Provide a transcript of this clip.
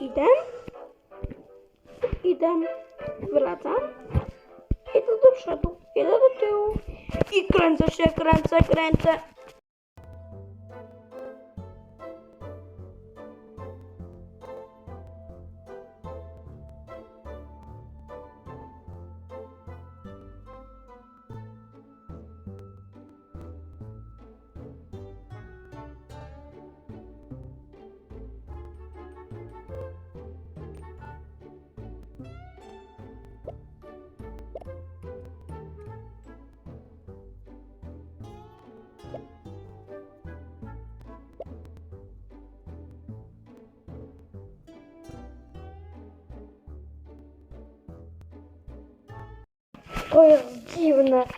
Idę. Idę. Wracam. Idę do przodu. Idę do tyłu. I kręcę się, kręcę, kręcę. такое дивно.